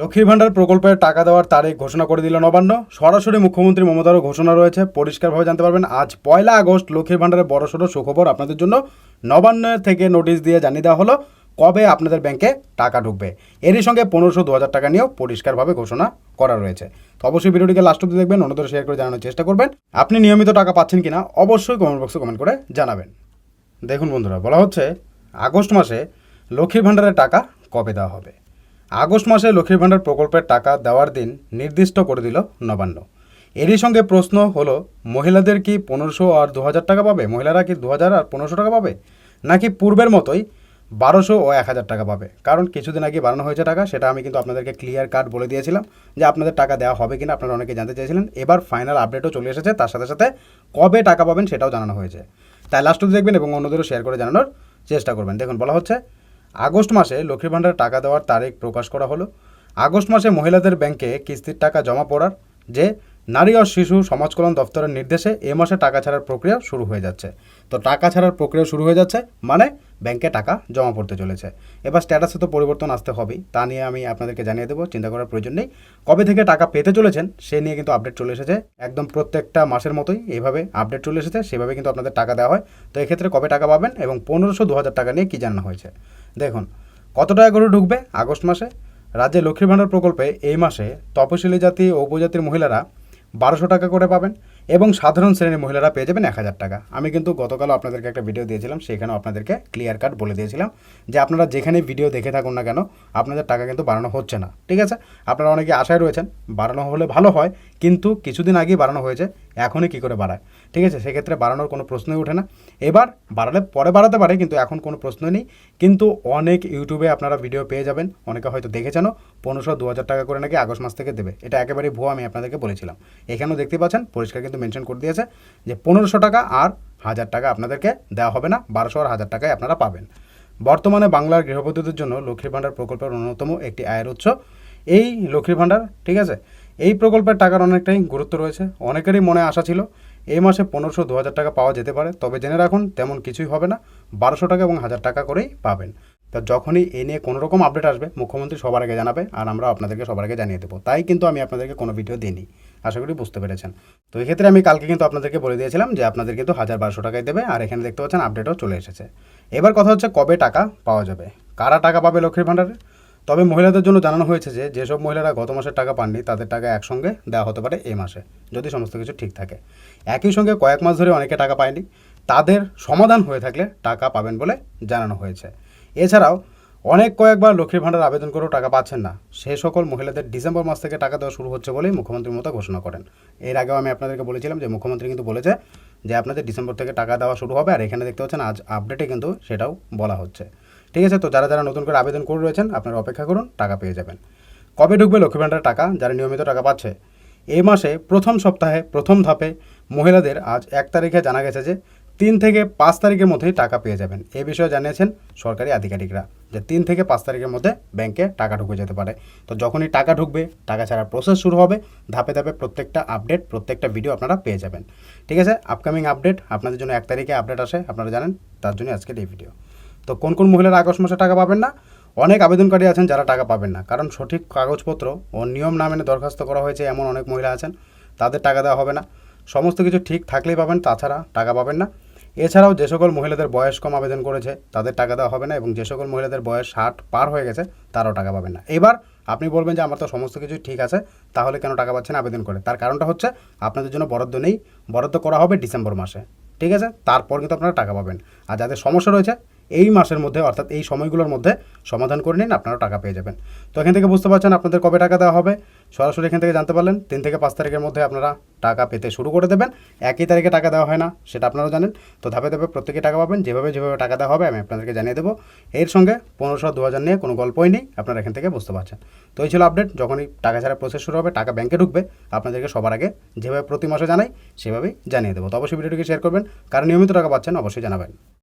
লক্ষ্মীর ভাণ্ডার প্রকল্পের টাকা দেওয়ার তারিখ ঘোষণা করে দিল নবান্ন। সরাসরি মুখ্যমন্ত্রী মমতারও ঘোষণা রয়েছে। পরিষ্কারভাবে জানতে পারবেন, আজ পয়লা আগস্ট লক্ষ্মীর ভাণ্ডারের বড়সড় সুখবর আপনাদের জন্য নবান্ন থেকে নোটিশ দিয়ে জানিয়ে দেওয়া হলো কবে আপনাদের ব্যাংকে টাকা ঢুকবে। এরই সঙ্গে পনেরোশো দু হাজার টাকা নিয়েও পরিষ্কারভাবে ঘোষণা করা রয়েছে। তো অবশ্যই ভিডিওটিকে লাস্ট অব্দি দেখবেন, অন্যদের শেয়ার করে জানানোর চেষ্টা করবেন। আপনি নিয়মিত টাকা পাচ্ছেন কিনা অবশ্যই কমেন্ট বক্সে কমেন্ট করে জানাবেন। দেখুন বন্ধুরা, বলা হচ্ছে আগস্ট মাসে লক্ষ্মীর ভাণ্ডারের টাকা কবে দেওয়া হবে? আগস্ট মাসে লক্ষ্মীর ভাণ্ডার প্রকল্পের টাকা দেওয়ার দিন নির্দিষ্ট করে দিল নবান্ন। এরই সঙ্গে প্রশ্ন হলো, মহিলাদের কি পনেরোশো আর দু হাজার টাকা পাবে? মহিলারা কি দু হাজার আর পনেরোশো টাকা পাবে? নাকি পূর্বের মতোই বারোশো ও এক হাজার টাকা পাবে? কারণ কিছুদিন আগে বাড়ানো হয়েছে টাকা, সেটা আমি কিন্তু আপনাদেরকে ক্লিয়ার কাট বলে দিয়েছিলাম যে আপনাদের টাকা দেওয়া হবে কিনা, আপনারা অনেকে জানতে চেয়েছিলেন। এবার ফাইনাল আপডেটও চলে এসেছে, তার সাথে সাথে কবে টাকা পাবেন সেটাও জানানো হয়েছে। তাই লাস্ট অবধি দেখবেন এবং অন্যদেরও শেয়ার করে জানানোর চেষ্টা করবেন। দেখুন, বলা হচ্ছে আগস্ট মাসে লক্ষ্মীর ভাণ্ডার টাকা দেওয়ার তারিখ প্রকাশ করা হলো। আগস্ট মাসে মহিলাদের ব্যাংকে কিস্তির টাকা জমা পড়ার যে নারী ও শিশু সমাজ কল্যাণ দপ্তরের নির্দেশে এ মাসে টাকা ছাড়ার প্রক্রিয়া শুরু হয়ে যাচ্ছে। তো টাকা ছাড়ার প্রক্রিয়া শুরু হয়ে যাচ্ছে মানে ব্যাংকে টাকা জমা পড়তে চলেছে। এবার স্ট্যাটাসে তো পরিবর্তন আসতে হবেই, তা নিয়ে আমি আপনাদেরকে জানিয়ে দেবো, চিন্তা করার প্রয়োজন নেই। কবে থেকে টাকা পেতে চলেছেন সে নিয়ে কিন্তু আপডেট চলে এসেছে। একদম প্রত্যেকটা মাসের মতোই এইভাবে আপডেট চলে এসেছে, সেভাবে কিন্তু আপনাদের টাকা দেওয়া হয়। তো এক্ষেত্রে কবে টাকা পাবেন এবং পনেরোশো দু হাজার টাকা নিয়ে কী জানানো হয়েছে? দেখুন, কত টাকা করে ঢুকবে আগস্ট মাসে? রাজ্যে লক্ষ্মীর ভাণ্ডার প্রকল্পে এই মাসে তপশিলি জাতি ও উপজাতির মহিলারা বারোশো টাকা করে পাবেন। এবং সাধারণ শ্রেণির মহিলারা পেয়ে যাবেন এক হাজার টাকা। আমি কিন্তু গতকালও আপনাদেরকে একটা ভিডিও দিয়েছিলাম, সেখানেও আপনাদেরকে ক্লিয়ার কাট বলে দিয়েছিলাম যে আপনারা যেখানে ভিডিও দেখে থাকুন না কেন, আপনাদের টাকা কিন্তু বাড়ানো হচ্ছে না। ঠিক আছে? আপনারা অনেকে আশায় রয়েছেন, বাড়ানো হলে ভালো হয়, কিন্তু কিছুদিন আগেই বাড়ানো হয়েছে, এখনই কী করে বাড়ায়? ঠিক আছে? সেক্ষেত্রে বাড়ানোর কোনো প্রশ্নই ওঠে না। এবার বাড়ালে পরে বাড়াতে পারে, কিন্তু এখন কোনো প্রশ্নই নেই। কিন্তু অনেক ইউটিউবে আপনারা ভিডিও পেয়ে যাবেন, অনেকে হয়তো দেখেছেনও পনেরোশো দু হাজার টাকা করে নাকি আগস্ট মাস থেকে দেবে। এটা একেবারেই ভুয়া, আমি আপনাদেরকে বলেছিলাম। এখানেও দেখতে পাচ্ছেন, পরিষ্কার কিন্তু মেনশন করে দিয়েছে যে পনেরোশো টাকা আর হাজার টাকা আপনাদেরকে দেওয়া হবে না, বারোশো আর হাজার টাকায় আপনারা পাবেন। বর্তমানে বাংলার গৃহবধূদের জন্য লক্ষ্মীর ভাণ্ডার প্রকল্পের অন্যতম একটি আয়ের উৎস এই লক্ষ্মীর ভাণ্ডার, ঠিক আছে? এই প্রকল্পের টাকার অনেকটাই গুরুত্ব রয়েছে। অনেকেরই মনে আশা ছিল এই মাসে পনেরোশো দু হাজার টাকা পাওয়া যেতে পারে, তবে জেনে রাখুন, তেমন কিছুই হবে না। বারোশো টাকা এবং হাজার টাকা করেই পাবেন। তো যখনই এ নিয়ে কোনো রকম আপডেট আসবে, মুখ্যমন্ত্রী সবার আগে জানাবে আর আমরা আপনাদেরকে সবার আগে জানিয়ে দেবো। তাই কিন্তু আমি আপনাদেরকে কোনো ভিডিও দিইনি। আশা করি বুঝতে পেরেছেন। তো এক্ষেত্রে আমি কালকে কিন্তু আপনাদেরকে বলে দিয়েছিলাম যে আপনাদের কিন্তু হাজার বারোশো টাকায় দেবে আর এখানে দেখতে পাচ্ছেন আপডেটও চলে এসেছে। এবার কথা হচ্ছে কবে টাকা পাওয়া যাবে? কারা টাকা পাবে লক্ষ্মীর ভাণ্ডারে? তবে মহিলাদের জন্য জানানো হয়েছে যে যেসব মহিলারা গত মাসের টাকা পাননি, তাদের টাকা একসঙ্গে দেওয়া হতে পারে এই মাসে, যদি সমস্ত কিছু ঠিক থাকে। একই সঙ্গে কয়েক মাস ধরে অনেকে টাকা পায়নি। তাদের সমাধান হয়ে থাকলে টাকা পাবেন বলে জানানো হয়েছে। এছাড়াও, অনেক কয়েকবার লক্ষ্মীর ভাণ্ডার আবেদন করেও টাকা পাচ্ছেন না। সেই সকল মহিলাদের ডিসেম্বর মাস থেকে টাকা দেওয়া শুরু হচ্ছে বলেই মুখ্যমন্ত্রী মতো ঘোষণা করেন। এর আগেও আমি আপনাদেরকে বলেছিলাম যে, মুখ্যমন্ত্রী কিন্তু বলেছে যে, আপনাদের ডিসেম্বর থেকে টাকা দেওয়া শুরু হবে। আর এখানে দেখতে পাচ্ছেন, আজ আপডেটে কিন্তু সেটাও বলা হচ্ছে। ঠিক আছে, তো যারা যারা নতুন করে আবেদন করে রয়েছেন, আপনারা অপেক্ষা করুন, টাকা পেয়ে যাবেন। কবে ঢুকবে লক্ষ্মী ভাণ্ডারের টাকা? যারা নিয়মিত টাকা পাচ্ছে। এই মাসে প্রথম সপ্তাহে, প্রথম ধাপে মহিলাদের আজ এক তারিখে জানা গেছে যে তিন থেকে পাঁচ তারিখের মধ্যেই টাকা পেয়ে যাবেন। এ বিষয়ে জানিয়েছেন সরকারি আধিকারিকরা যে তিন থেকে পাঁচ তারিখের মধ্যে ব্যাংকে টাকা ঢুকে যেতে পারে। তো যখনই টাকা ঢুকবে, টাকা ছাড়ার প্রসেস শুরু হবে। ধাপে ধাপে প্রত্যেকটা আপডেট প্রত্যেকটা ভিডিও আপনারা পেয়ে যাবেন। ঠিক আছে? আপকামিং আপডেট আপনাদের জন্য এক তারিখে আপডেট আসে, আপনারা জানেন, তার জন্য আজকের এই ভিডিও তো কোন কোন মহিলারা আগস্ট মাসে টাকা পাবেন না? অনেক আবেদনকারী আছেন যারা টাকা পাবেন না। কারণ সঠিক কাগজপত্র ও নিয়ম না মেনে দরখাস্ত করা হয়েছে এমন অনেক মহিলা আছেন, তাদের টাকা দেওয়া হবে না। সমস্ত কিছু ঠিক থাকলেই পাবেন, তাছাড়া টাকা পাবেন না। এছাড়াও যে সকল মহিলাদের বয়স কম আবেদন করেছে, তাদের টাকা দেওয়া হবে না এবং যে সকল মহিলাদের বয়স ষাট পার হয়ে গেছে, তারাও টাকা পাবেন না। এবার আপনি বলবেন যে আমার তো সমস্ত কিছুই ঠিক আছে, তাহলে কেন টাকা পাচ্ছেন আবেদন করে? তার কারণটা হচ্ছে আপনাদের জন্য বরাদ্দ নেই। বরাদ্দ করা হবে ডিসেম্বর মাসে, ঠিক আছে? তারপর কিন্তু আপনারা টাকা পাবেন। আর যাদের সমস্যা রয়েছে এই মাসের মধ্যে, অর্থাৎ এই সময়গুলোর মধ্যে সমাধান করে নিন, আপনারা টাকা পেয়ে যাবেন। তো এখান থেকে বুঝতে পারছেন আপনাদের কবে টাকা দেওয়া হবে। সরাসরি এখান থেকে জানতে পারলেন, তিন থেকে পাঁচ তারিখের মধ্যে আপনারা টাকা পেতে শুরু করে দেবেন। একই তারিখে টাকা দেওয়া হয় না, সেটা আপনারাও জানেন। তো ধাপে ধাপে প্রত্যেকে টাকা পাবেন, যেভাবে যেভাবে টাকা দেওয়া হবে আমি আপনাদেরকে জানিয়ে দেবো। এর সঙ্গে পনেরোশো দু হাজার নিয়ে কোনো গল্পই নেই, আপনারা এখান থেকে বুঝতে পারছেন। তো এই ছিল আপডেট, যখনই টাকা ছাড়া প্রসেস শুরু হবে, টাকা ব্যাংকে ঢুকবে, আপনাদেরকে সবার আগে যেভাবে প্রতি মাসে জানাই, সেভাবেই জানিয়ে দেবো। তো অবশ্যই ভিডিওটিকে শেয়ার করবেন কারণ নিয়মিত টাকা পাচ্ছেন, অবশ্যই জানাবেন।